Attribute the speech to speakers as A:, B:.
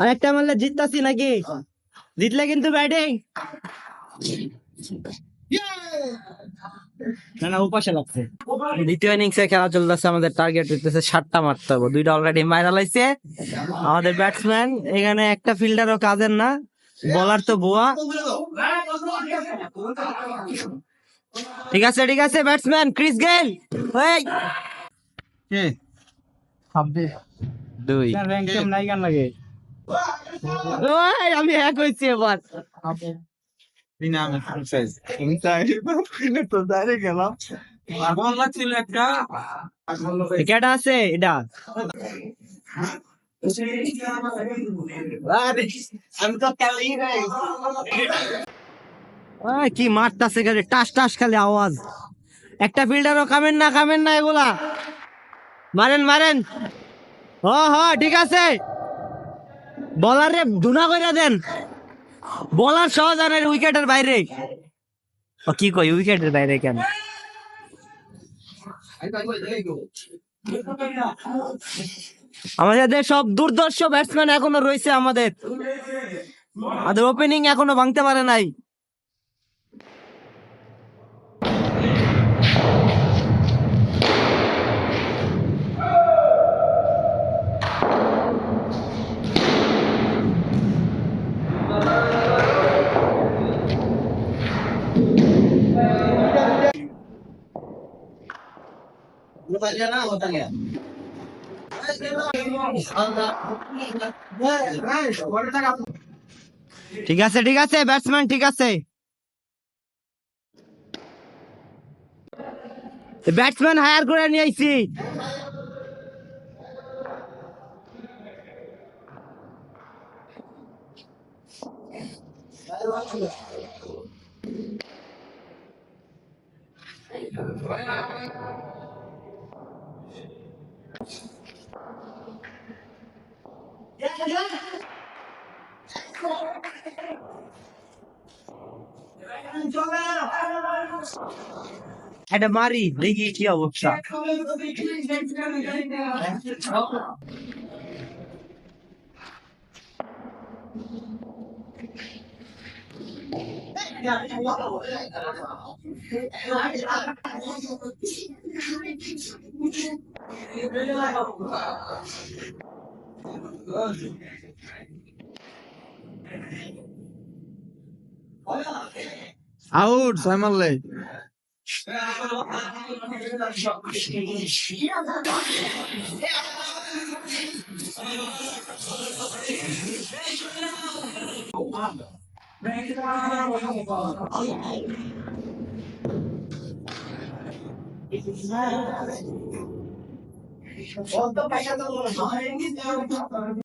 A: আর একটা মারলে জিততাছি নাকি? জিতলে কিন্তু ব্যাটিং। না না উপাসে লাগছে। দ্বিতীয় ইনিংসে খেলা চলতেছে আমাদের টার্গেট হইতেছে সাতটা মারতে হবে। দুইটা অলরেডি মাইরা লাইছে। আমাদের ব্যাটসম্যান এখানে একটা ফিল্ডারও কাজের না। বলার তো বোয়া ঠিক আছে ঠিক আছে ব্যাটসম্যান ক্রিস গেল এই। দুই। ওই, আমি এক হয়েছি এবার। কেটা আছে এটা। কি মারতাছে খালি টাস টাস খালি আওয়াজ। একটা ফিল্ডারও কামেন না কামেন না এগুলা। মারেন মারেন। হ হ ঠিক আছে। বলারে ধুনা কইরা দেন। বলার সহজ আর উইকেটের বাইরে। ও, কি কই উইকেটের বাইরে কেন? আমাদের সব দুর্দর্শ ব্যাটসম্যান এখনও রয়েছে আমাদের। আমাদের ওপেনিং এখনও ভাঙতে পারে নাই। ঠিক আছে ঠিক আছে ব্যাটসম্যান ঠিক আছে। ব্যাটসম্যান হায়ার করে নিয়ে আইছি। এটা মারি দেখি কি অবস্থা
B: আউট সাইমাল্লে It is not কত পয়সা তো